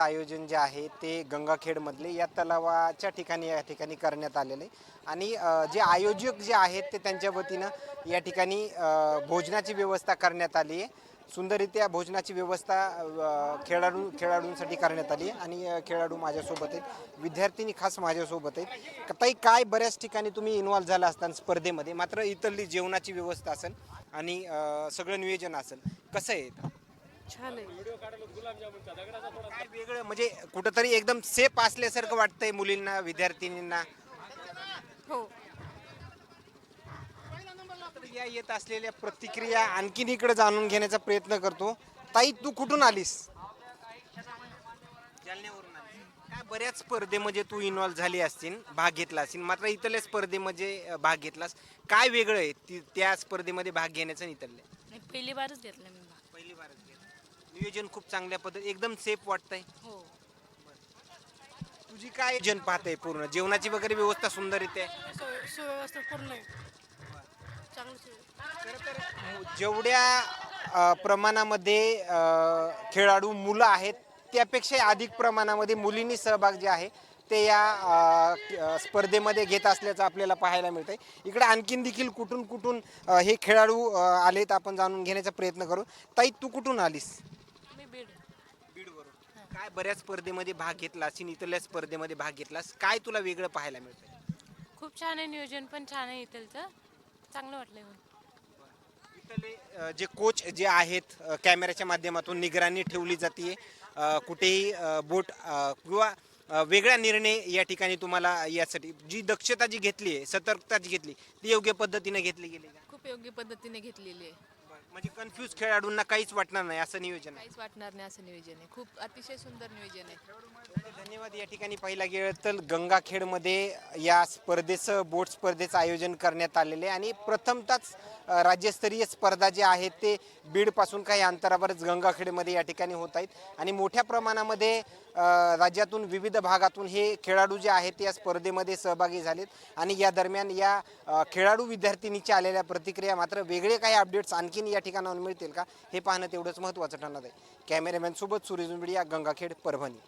आयोजन जे आहे ते गंगाखेडमधले या तलावाच्या ठिकाणी या ठिकाणी करण्यात आलेले. आणि जे आयोजक जे आहेत ते त्यांच्या वतीनं या ठिकाणी भोजनाची व्यवस्था करण्यात आली आहे. सुंदररित्या भोजनाची व्यवस्था खेळाडू खेळाडूंसाठी करण्यात आली आहे. आणि खेळाडू माझ्यासोबत आहेत. विद्यार्थिनी खास माझ्यासोबत आहेत. ताई काय बऱ्याच ठिकाणी तुम्ही इन्व्हॉल्व झाला असताना स्पर्धेमध्ये? मात्र इतरली जेवणाची व्यवस्था असेल आणि सगळं नियोजन असेल. कसं आहे छान आहे. काय वेगळं म्हणजे कुठंतरी एकदम सेफ असल्यासारखं वाटतंय मुलींना विद्यार्थिनींना. हो. तर या येत असलेल्या प्रतिक्रिया आणखीन इकडे जाणून घेण्याचा प्रयत्न करतो. ताई तू कुठून आलीस? जालन्यावरून आलीस. काय बऱ्याच स्पर्धेमध्ये तू इन्व्हॉल्व झाली असतील भाग घेतला असतील मात्र इथल्या स्पर्धेमध्ये अं, भाग घेतलास. काय वेगळं आहे ती त्या स्पर्धेमध्ये भाग घेण्याचं आणि इथल्या? नाही पहिली बारच घेतला मी. भाग. पहिली बारच घेतला. नियोजन खूप चांगल्या पद्धती एकदम सेफ वाटतंय. हो. तुझी काय जन पाहते पूर्ण? जेवणाची वगैरे व्यवस्था सुंदर येते सु- सुव्यवस्था पूर्ण आहे. चांगलं सुव्यवस्था खरं तर जेवढ्या अ, प्रमाणामध्ये अ, खेळाडू मुलं आहेत त्यापेक्षा अधिक प्रमाणामध्ये मुलींनी सहभाग जे आहे ते या अ, अ, स्पर्धेमध्ये घेत असल्याचं आपल्याला पाहायला मिळतंय. इकडे आणखीन देखील कुठून कुठून अ, हे खेळाडू अ, आलेत आपण जाणून घेण्याचा प्रयत्न करू. ताई तू कुठून आलीस? बीड. बीडवरून. काय बऱ्याच स्पर्धेमध्ये भाग घेतला असेल इथल्या स्पर्धेमध्ये भाग घेतलास? काय तुला वेगळं पाहायला मिळतंय? खूप छान आहे नियोजन पण छान आहे इथलचं. चांगलं वाटलं येऊन इथले अ, जे कोच जे आहेत अ, कॅमेऱ्याच्या माध्यमातून निगराणी ठेवली जाते कुठेही अ, बोट अ, किंवा अ, वेगळा निर्णय या ठिकाणी तुम्हाला यासाठी जी दक्षता जी घेतली आहे सतर्कता जी घेतली ती योग्य पद्धतीने घेतली गेली का? खूप योग्य पद्धतीने घेतलेली आहे. म्हणजे कन्फ्यूज खेळाडूंना काहीच वाटणार नाही असं नियोजन आहे. काहीच वाटणार नाही असं नियोजन आहे. खूप अतिशय सुंदर नियोजन आहे. धन्यवाद या ठिकाणी पाहिला गेलं तर गंगाखेडमध्ये या स्पर्धेचं बोट स्पर्धेचं आयोजन करण्यात आलेले आहे. आणि प्रथमतच अ, राज्यस्तरीय स्पर्धा जे आहेत ते बीडपासून काही अंतरावरच गंगाखेडमध्ये या ठिकाणी होत आहेत. आणि मोठ्या प्रमाणामध्ये अ, राज्यातून विविध भागातून हे खेळाडू जे आहेत या स्पर्धेमध्ये सहभागी झालेत. आणि या दरम्यान या अ, खेळाडू विद्यार्थिनीच्या आलेल्या प्रतिक्रिया मात्र वेगळे काही अपडेट्स आणखीन या ठिकाणाहून मिळतील का? हे पाहणं तेवढंच महत्त्वाचं ठरणार आहे. कॅमेरामॅन सोबत सूर्य गंगाखेड परभणी.